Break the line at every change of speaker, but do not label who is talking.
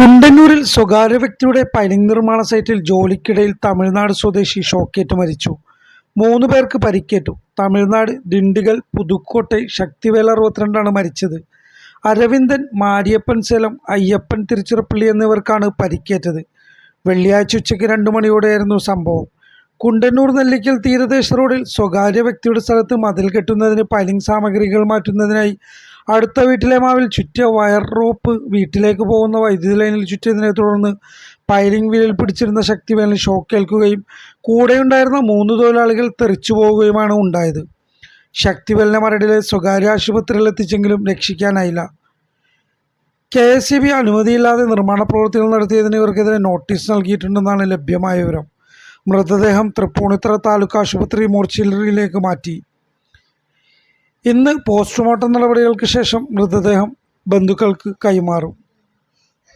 കുണ്ടന്നൂരിൽ സ്വകാര്യ വ്യക്തിയുടെ പൈലിംഗ് നിർമ്മാണ സൈറ്റിൽ ജോലിക്കിടയിൽ തമിഴ്നാട് സ്വദേശി ഷോക്കേറ്റ് മരിച്ചു. മൂന്ന് പേർക്ക് പരിക്കേറ്റു. തമിഴ്നാട് ദിണ്ടിഗൽ പുതുക്കോട്ടൈ ശക്തിവേല അറുപത്തിരണ്ടാണ് മരിച്ചത്. അരവിന്ദൻ മാരിയപ്പൻ സേലം അയ്യപ്പൻ തിരുച്ചിറപ്പള്ളി എന്നിവർക്കാണ് പരിക്കേറ്റത്. വെള്ളിയാഴ്ച ഉച്ചയ്ക്ക് രണ്ട് മണിയോടെയായിരുന്നു സംഭവം. കുണ്ടന്നൂർ നെല്ലിക്കൽ തീരദേശ റോഡിൽ സ്വകാര്യ വ്യക്തിയുടെ സ്ഥലത്ത് മതിൽ കെട്ടുന്നതിന് പൈലിംഗ് സാമഗ്രികൾ മാറ്റുന്നതിനായി അടുത്ത വീട്ടിലെ മാവിൽ ചുറ്റിയ വയർ റോപ്പ് വീട്ടിലേക്ക് പോകുന്ന വൈദ്യുതി ലൈനിൽ ചുറ്റിയതിനെ തുടർന്ന് പൈലിംഗ് വീലിൽ പിടിച്ചിരുന്ന ശക്തിവേലിന് ഷോക്കേൽക്കുകയും കൂടെയുണ്ടായിരുന്ന മൂന്ന് തൊഴിലാളികൾ തെറിച്ചു പോവുകയുമാണ് ഉണ്ടായത്. ശക്തിവേലിനെ മരടിലെ സ്വകാര്യ ആശുപത്രിയിൽ എത്തിച്ചെങ്കിലും രക്ഷിക്കാനായില്ല. കെ എസ് സി ബി അനുമതിയില്ലാതെ നിർമ്മാണ പ്രവർത്തികൾ നടത്തിയതിന് ഇവർക്കെതിരെ നോട്ടീസ് നൽകിയിട്ടുണ്ടെന്നാണ് ലഭ്യമായ വിവരം. മൃതദേഹം തൃപ്പൂണിത്തറ താലൂക്ക് ആശുപത്രി മോർച്ചിലറിയിലേക്ക് മാറ്റി. ഇന്ന് പോസ്റ്റ്മോർട്ടം നടപടികൾക്ക് ശേഷം മൃതദേഹം ബന്ധുക്കൾക്ക് കൈമാറും.